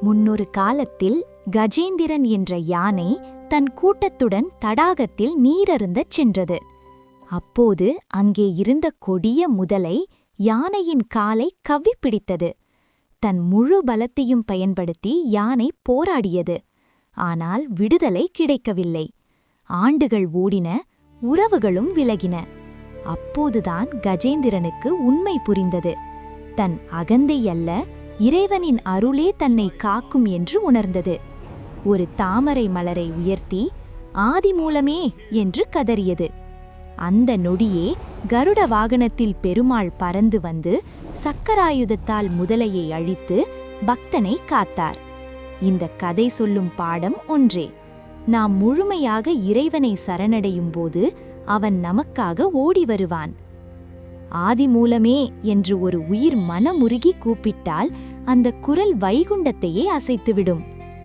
முன்னொரு காலத்தில் கஜேந்திரன் என்ற யானை தன் கூட்டத்துடன் தடாகத்தில் நீரருந்தச் சென்றது. அப்போது அங்கே இருந்த கொடிய முதலை யானையின் காலை கவ்வி பிடித்தது தன் முழு பலத்தையும் பயன்படுத்தி யானை போராடியது. ஆனால் விடுதலை கிடைக்கவில்லை. ஆண்டுகள் ஓடின உறவுகளும் விலகின. அப்போதுதான் கஜேந்திரனுக்கு உண்மை புரிந்தது. தன் அகந்தை அல்ல இறைவனின் அருளே தன்னை காக்கும் என்று உணர்ந்தது. ஒரு தாமரை மலரை உயர்த்தி ஆதி மூலமே என்று கதறியது. அந்த நொடியே கருட வாகனத்தில் பெருமாள் பறந்து வந்து சக்கராயுதத்தால் முதலையை அழித்து பக்தனை காத்தார். இந்த கதை சொல்லும் பாடம் ஒன்றே. நாம் முழுமையாக இறைவனை சரணடையும் போது அவன் நமக்காக ஓடி வருவான். ஆதி மூலமே என்று ஒரு உயிர் மனமுருகி கூப்பிட்டால் அந்த குரல் வைகுண்டத்தையே அசைத்துவிடும்.